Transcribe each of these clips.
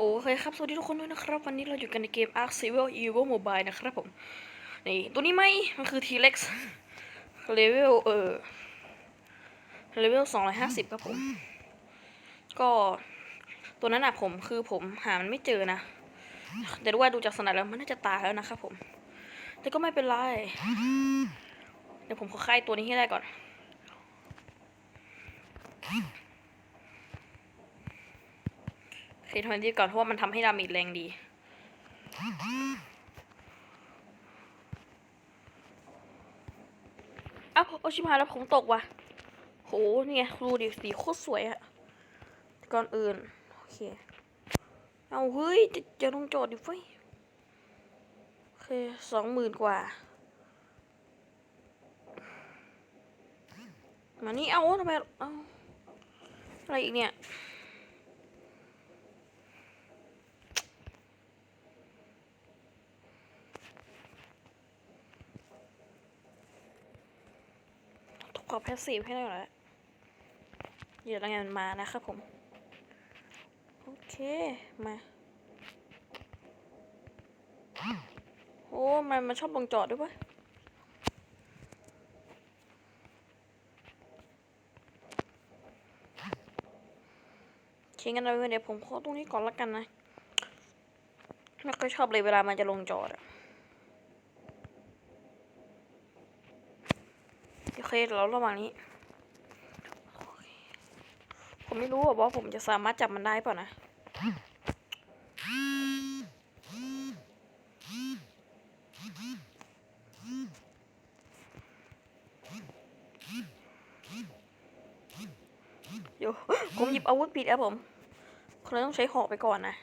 โอเคครับ สวัสดีทุกคนด้วยนะครับ วันนี้เราอยู่กันในเกม Ark Civil Evil Mobile นะครับผม นี่ ตัวนี้ไหม มันคือ T-Rex เลเวลเออเลเวล250ครับผม ก็ตัวนั้นอะผมคือผมหามันไม่เจอนะ แต่ดูว่าดูจากสนัดแล้วมันน่าจะตายแล้วนะครับผม แต่ก็ไม่เป็นไร เดี๋ยวผมขอค่ายตัวนี้ให้ได้ก่อน โอ เคทำไมดีก่อนเพราะว่ามันทำให้ดาเมจแรงดี เอ้าโอชิบหาแล้วผมตกว่ะ โหนี่ไงดูดิสีโคตรสวยอะก่อนอื่น โอเค เอาเฮ้ยจะจะลงโจทย์ดิเฟ้ยโอเคสองหมื่นกว่า มานี่เอาทำไม เอาอะไรอีกเนี่ย ขอแพสซีฟให้ได้ก่อนแล้วเดี๋ยวรายงานมันมานะครับผม โอเค มาโอ้มันมันชอบลงจอดด้วยปะเชิงกันเอาไว้เดี๋ยวผมขอตรงนี้ก่อนละกันนะไม่ค่อยชอบเลยเวลามันจะลงจอดอะโอ เคแล้วระหว่างนี้ ผมไม่รู้อะว่าผมจะสามารถจับมันได้เปล่านะเดี๋ยผมหยิบอาวุธผิดครับผมคนเลยต้องใช้หอกไปก่อนนะ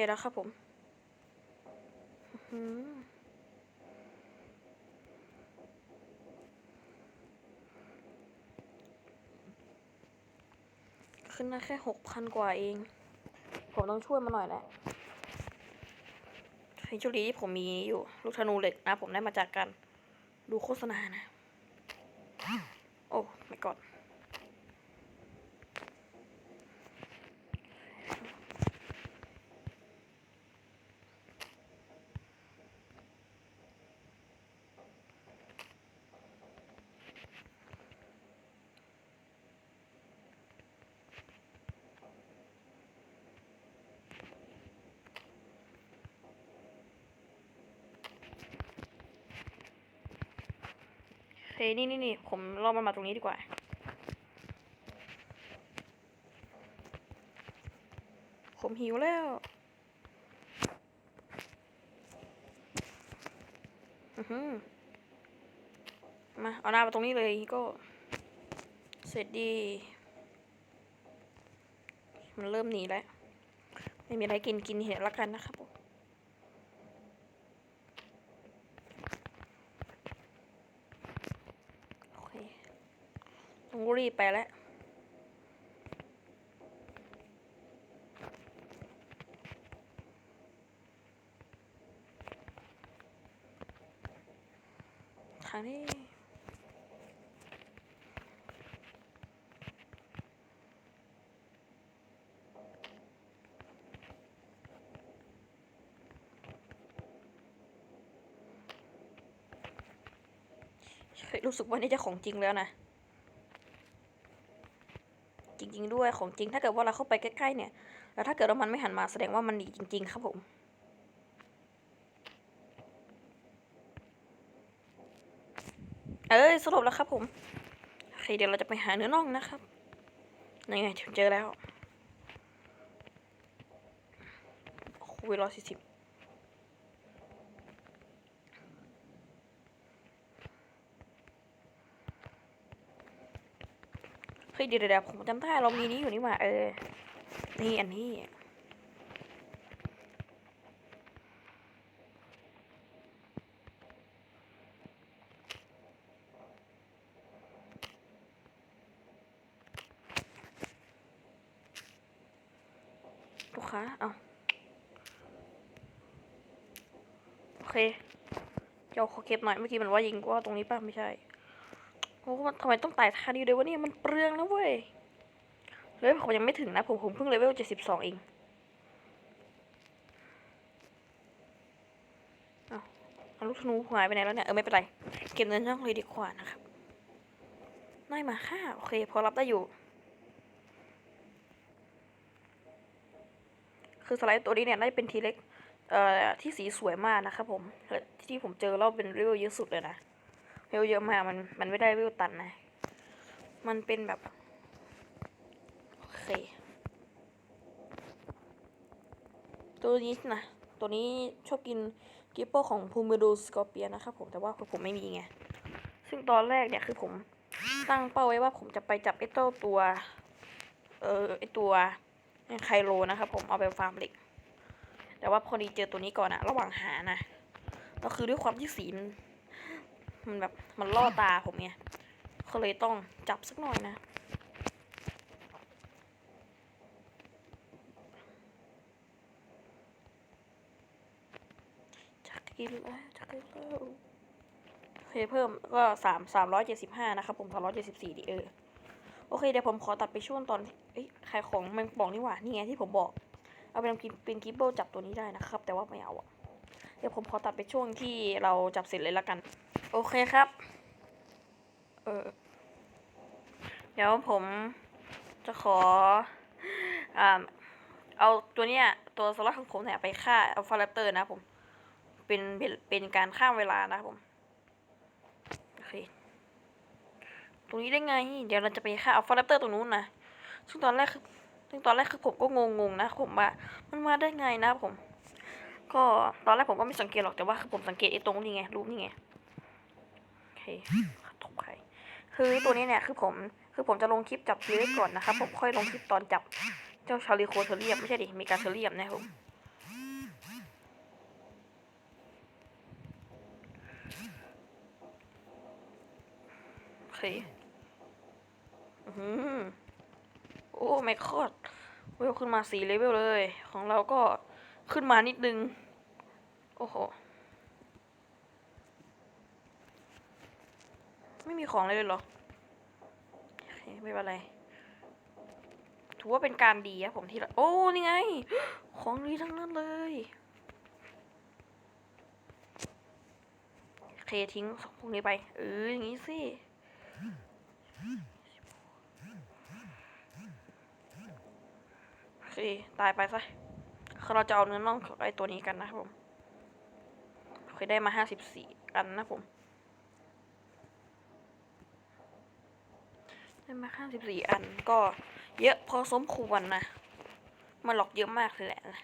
เย่แล้วครับผมขึ้นมาแค่หกพันกว่าเอง ผมต้องช่วยมาหน่อยแหละไอ้โชคดีที่ผมมีอยู่ลูกธนูเหล็กนะ ผมได้มาจากการดูโฆษณานะ โอ้ไม่กอด เฮ้ยนี่นี่นี่ผมล่อมันมาตรงนี้ดีกว่า ผมหิวแล้วอือหือมา เอาหน้ามาตรงนี้เลยก็ เสร็จดี มันเริ่มหนีแล้ว ไม่มีอะไรกินกินเห็ดละกันนะครับผม โอเคต้อง รีบไปแล้วทางนี้รู้สึกว่านี่จะของจริงแล้วนะ จริ งด้วยของจริง ถ้าเกิดว่าเราเข้าไปใกล้ๆเนี่ย แล้วถ้าเกิดว่ามันไม่หันมาแสดงว่ามันหนีจริง ๆ ครับผมเอ้ยสรุปแล้วครับผมโอเคเดี๋ยวเราจะไปหาเนื้อน่องนะครับยังไงเจอแล้วโอ้โหร้อยสี่สิบ ฮ้ยเดี๋ยวเดี๋ยวผมจำได้เรามีนี้อยู่นี่หว่าเออ นี่อันนี้ ลูกค้า เอาโอเคเดี๋ยวขอเก็บหน่อย เมื่อกี้มันว่ายิงว่าตรงนี้ป่ะ ไม่ใช่ อ้มันทำไมต้องตายทานี้ด้วยวะเนี่ยมันเปลืองนะเว้ยเลเวผมยังไม่ถึงนะผมผมเพิ่งเลเวลเจ็ดสิบสองเองเอาลูกธนูหายไปไหนแล้วเนี่ย เออไม่เป็นไร เก็บเงินช่องเลยดีกว่านะครับได้มาค่ะ โอเค พอรับได้อยู่ คือสไลด์ตัวนี้เนี่ยน่าจะเป็นทีเล็ก เอ่อ ที่สีสวยมากนะครับผมและที่ผมเจอรอบเป็นเวลเยอะสุดเลยนะ เวลเยอะมากมันมันไม่ได้เวลตันนะ มันเป็นแบบ โอเค ตัวนี้นะ ตัวนี้ชอบกินกิปโปของพูมิโดสกอร์เปียนะครับผมแต่ว่าผมไม่มีไง ซึ่งตอนแรกเนี่ยคือผมตั้งเป้าไว้ว่าผมจะไปจับไอ้เจ้าตัว เออไอ้ตัวไคโลนะครับผมเอาไปฟาร์มเหล็ก แต่ว่าพอดีเจอตัวนี้ก่อนอะระหว่างหานะก็คือด้วยความที่สีมัน มันแบบมันล่อตาผมไงก็เลยต้องจับสักหน่อยนะจักกินแล้วจักกินแล้วโอเคเพิ่มก็สามสามร้อยเจ็ดสิบห้านะครับผมสามร้อยเจ็ดสิบสี่ดิเออโอเคเดี๋ยวผมขอตัดไปช่วงตอนเอ้ยขายของมันบอกนี่หว่านี่ไงที่ผมบอก เอาเป็นกินเป็นกิปเปิลจับตัวนี้ได้นะครับ แต่ว่าไม่เอาอะเดี๋ยวผมขอตัดไปช่วงที่เราจับเสร็จเลยละกัน โอเคครับ เออ เดี๋ยวผมจะขออ่าเอาตัวเนี้ย ตัวสล็อตของผมเนี่ยไปฆ่าอัลฟาแรปเตอร์นะผมเป็นเป็นเป็นการข้ามเวลานะครับผม โอเค ตรงนี้ได้ไง เดี๋ยวเราจะไปฆ่าอัลฟาแรปเตอร์ตรงนู้นนะ ซึ่งตอนแรกคือซึ่งตอนแรกคือผมก็งงๆนะผมว่ามันมาได้ไงนะผม ก็ตอนแรกผมก็ไม่สังเกตหรอกแต่ว่าคือผมสังเกตไอ้ตรงนี้ไงรูปนี่ไง ตกใครคือตัวนี้เนี่ยคือผมคือผมจะลงคลิปจับทีเล็กก่อนนะครับผมค่อยลงคลิปตอนจับเจ้าชาลีโคเทเรียมไม่ใช่ดิมีการเทเรียมนะครับโอเคอือหือโอ้ไม่คอดเวลขึ้นมาสี่เลเวลเลย ของเราก็ขึ้นมานิดนึง โอ้โห ไม่มีของเลยเลยเหรอโอเคไม่เป็นไร ถือว่าเป็นการดีอะผมที่ละโอ้ นี่ไง ของดีทั้งนั้นเลยเคทิ้งสองพวกนี้ไป เอออย่างงี้สิโอเคตายไปซะคือเราจะเอาเนื้อน่องของไอตัวนี้กันนะครับผม เคยได้มาห้าสิบสี่อันนะผม ได้มาห้าสิบสี่อันก็เยอะพอสมควรนะมันหลอกเยอะมากเลยแหละนะ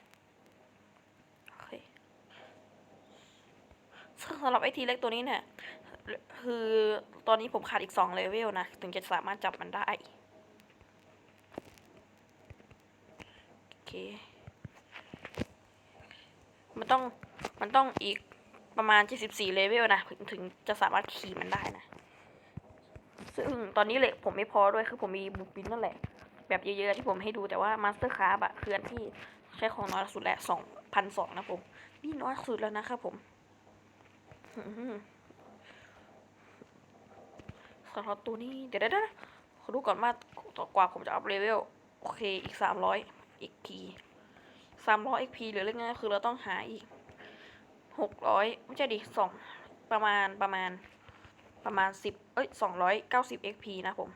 โอเคซึ่งสำหรับไอทีเล็กตัวนี้เนี่ยคือตอนนี้ผมขาดอีกสองเลเวลนะ ถึงจะสามารถจับมันได้ โอเค มันต้องมันต้องอีกประมาณ 74 เลเวลนะ ถึงจะสามารถขี่มันได้นะ ซึ่งตอนนี้เหล็กผมไม่พอด้วยคือผมมีบูปินนั่นแหละ แบบเยอะๆที่ผมให้ดูแต่ว่ามาสเตอร์คร์บอะคืออันที่ใช้ของน้อยสุดแหละสองพันสองนะผม นี่น้อยสุดแล้วนะครับผมอื้อหือสำหรับตัวนี้เดี๋ยวได้ขอดูก่อนว่าต่อกว่าผมจะอัพเลเวลโอเคอีกสามร้อยอีกทีสามร้อย XP หรือเรื่องง่ายคือเราต้องหาอีกหกร้อยไม่ใช่ดิสองประมาณประมาณ ประมาณสิบเอ้ยสองร้อยเก้าสิบ XP นะผม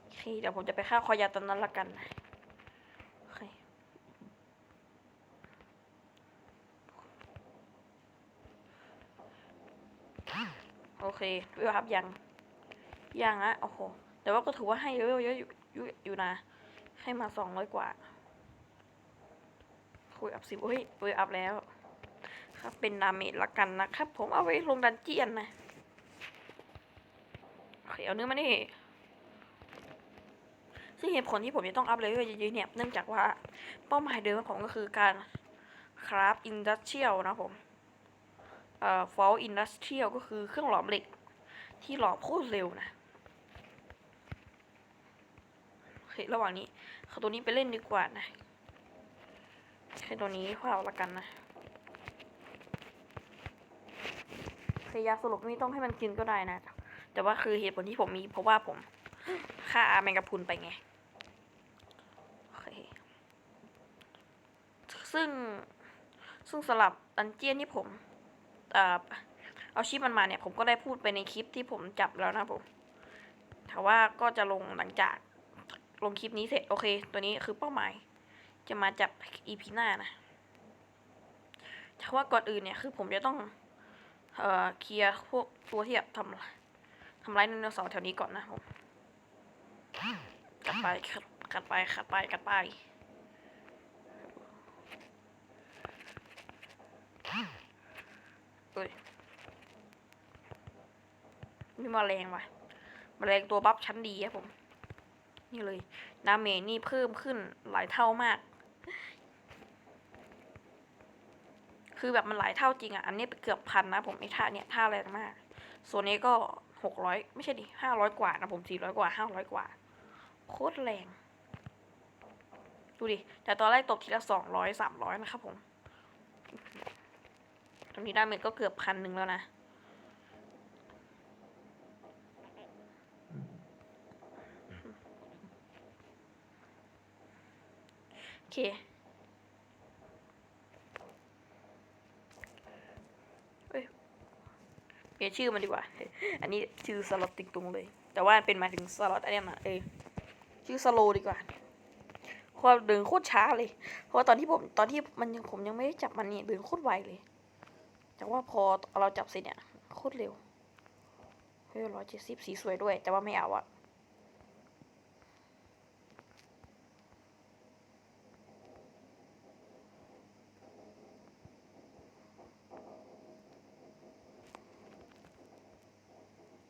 โอเค เดี๋ยวผมจะไปฆ่าคอยาตอนนั้นละกันโอเคโอเคเวลครับยัง ยังอะโอ้โห แต่ว่าก็ถือว่าให้เลเวลเยอะอยู่อยู่อยู่นะ ให้มาสองร้อยกว่า คุยอัพสิบเฮ้ยเวอัพแล้ว ครับเป็นดาเมจละกันนะครับ ผมเอาไว้ลงดันเจียนนะ เคเอาเนื้อมานี่ซึ่งเหตุผลที่ผมจะต้องอัพเลยเยอะๆเนี่ยเนื่องจากว่าเป้าหมายเดิมของผมก็คือการคราฟอินดัสเทรียลนะผมเอ่อฟอลอินดัสเทรียลก็คือเครื่องหลอมเหล็ก ที่หลอมโคตรเร็วนะโอเคระหว่างนี้เขาตัวนี้ไปเล่นดีกว่านะใช้ตัวนี้พวกเราละกันนะคือยาสลบนี่ต้องให้มันกินก็ได้นะ แต่ว่าคือเหตุผลที่ผมมีเพราะว่าผมฆ่าแมงกะพรุนไปไงโอเคซึ่งซึ่งสลับดันเจียนที่ผมเออเอาชิปมันมาเนี่ย ผมก็ได้พูดไปในคลิปที่ผมจับแล้วนะผมแต่ว่าก็จะลงหลังจากลงคลิปนี้เสร็จโอเค ตัวนี้คือเป้าหมาย จะมาจับอีพีหน้านะแต่ว่าก่อนอื่นเนี่ยคือผมจะต้อง เอ่อเคลียร์พวกตัวที่แบบทำ ทำร้ายไดโนเสาร์แถวนี้ก่อนนะผมกัดไปกัดกัดไปกัดไปกัดไปเอ้ยมีแมลงว่ะแมลงตัวบัฟชั้นดีครับผม นี่เลยดาเมจนี่เพิ่มขึ้นหลายเท่ามาก คือแบบมันหลายเท่าจริงอะ อันนี้เกือบพันนะผมไอ้ท่าเนี่ยท่าแรงมาก ส่วนนี้ก็ หกร้อยไม่ใช่ดิห้าร้อยกว่านะผมสี่ร้อยกว่าห้าร้อยกว่า โคตรแรง ดูดิ แต่ตอนแรกตกทีละสองร้อยสามร้อยนะครับผมตอนนี้ดาเมจก็เกือบพันหนึ่งแล้วนะโอเค เอ้ย เปลี่ยนชื่อมันดีกว่า อันนี้ชื่อสล็อตติงตุงเลย แต่ว่าเป็นหมายถึงสล็อตอันนี้นะเออชื่อสโลดีกว่าความเดินโคตรช้าเลย เพราะว่าตอนที่ผมตอนที่มันยังผมยังไม่ได้จับมันเนี่ยเดินโคตรไวเลยแต่ว่าพอเราจับเสร็จเนี่ยโคตรเร็วเฮ้ยร้อยเจ็ดสิบสีสวยด้วย แต่ว่าไม่เอาอะ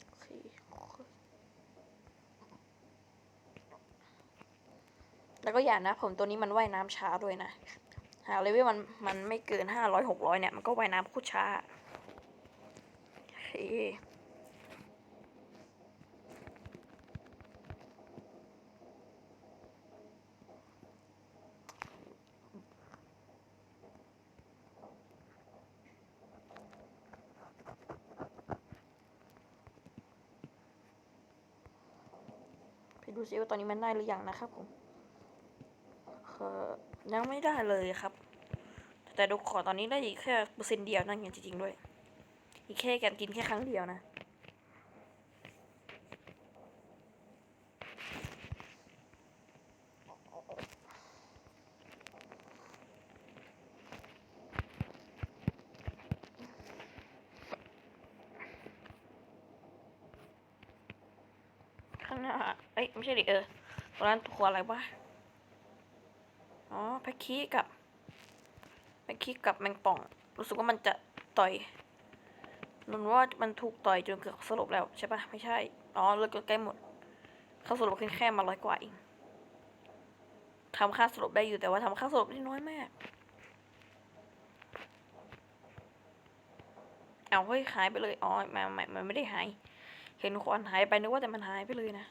โอเค แล้วก็อย่านะ ผมตัวนี้มันว่ายน้ำช้าด้วยนะ หากเลเวลมันมันไม่เกินห้าร้อยหกร้อยเนี่ย มันก็ว่ายน้ำโคตรช้าโอเคไปดูซิว่าตอนนี้มันได้หรือยังนะครับผม เออยังไม่ได้เลยครับ แต่ดูขอตอนนี้ได้อีกแค่เปอร์เซ็นต์เดียวนั่นไงจริงๆด้วย อีกแค่การกินแค่ครั้งเดียวนะ ข้างหน้า เอ้ย ไม่ใช่ดิเออตรงนั้นตัวอะไรวะ อ๋อแพคคีกับแพคคีกับแมงป่อง รู้สึกว่ามันจะต่อยนนว่ามันถูกต่อยจนเกือบสลบแล้วใช่ปะไม่ใช่ อ๋อเลิกใกล้หมด เขาสลบขึ้นแค่มาร้อยกว่าเองทำค่าสลบได้อยู่แต่ว่าทำค่าสลบได้น้อยมาก เอาเฮ้ยหายไปเลย อ๋อมันมันมันไม่ได้หาย เห็นควันหายไปนึกว่าแต่มันหายไปเลยนะ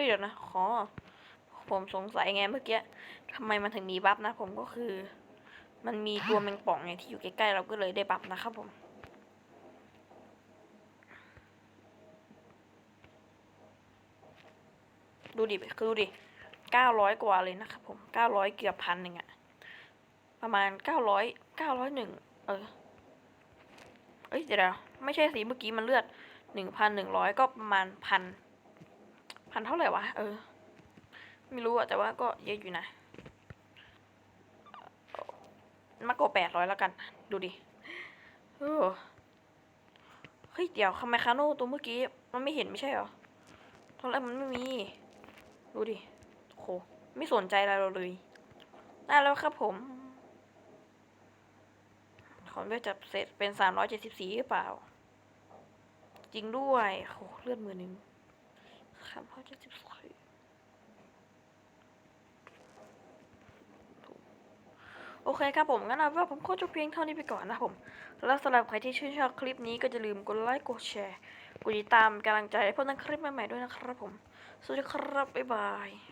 ฮ้ยเดี๋ยวนะขอ ผมสงสัยไงเมื่อกี้ทำไมมันถึงมีบัฟนะ ผมก็คือ มันมีตัวแมงป่องไงที่อยู่ใกล้ๆเราก็เลยได้บัฟนะครับผมดูดิ คือดูดิเก้าร้อยกว่าเลยนะครับผมเก้าร้อยเกือบพันหนึ่งอะประมาณเก้าร้อยเก้าร้อยหนึ่งเออ เอ้ยเดี๋ยวนะไม่ใช่สิเมื่อกี้มันเลือดหนึ่งพันหนึ่งร้อยก็ประมาณพัน พันเท่าไหร่วะ เออ ไม่รู้อะแต่ว่าก็เยอะอยู่นะ มากกว่าแปดร้อยแล้วกัน ดูดิเออเฮ้ย เดี๋ยวคาเมคาโน่ตัวเมื่อกี้ มันไม่เห็นไม่ใช่เหรอตอนแรกมันไม่มี ดูดิโหไม่สนใจอะไรเราเลยได้แล้วครับผม ขอเลือดจับเสร็จเป็นสามร้อยเจ็ดสิบสี่หรือเปล่า จริงด้วยโหเลือดมือหนึ่ง สามร้อยเจ็ดสิบสี่โอโอเคครับผม งั้นเอาว่าผมขอจบเพียงเท่านี้ไปก่อนนะผมแล้วสำหรับใครที่ชื่นชอบคลิปนี้ก็จะลืมกดไลค์ กดแชร์ กดติดตามกำลังใจให้พวกนั้นคลิปใหม่ๆด้วยนะครับผม สวัสดีครับ บ๊ายบาย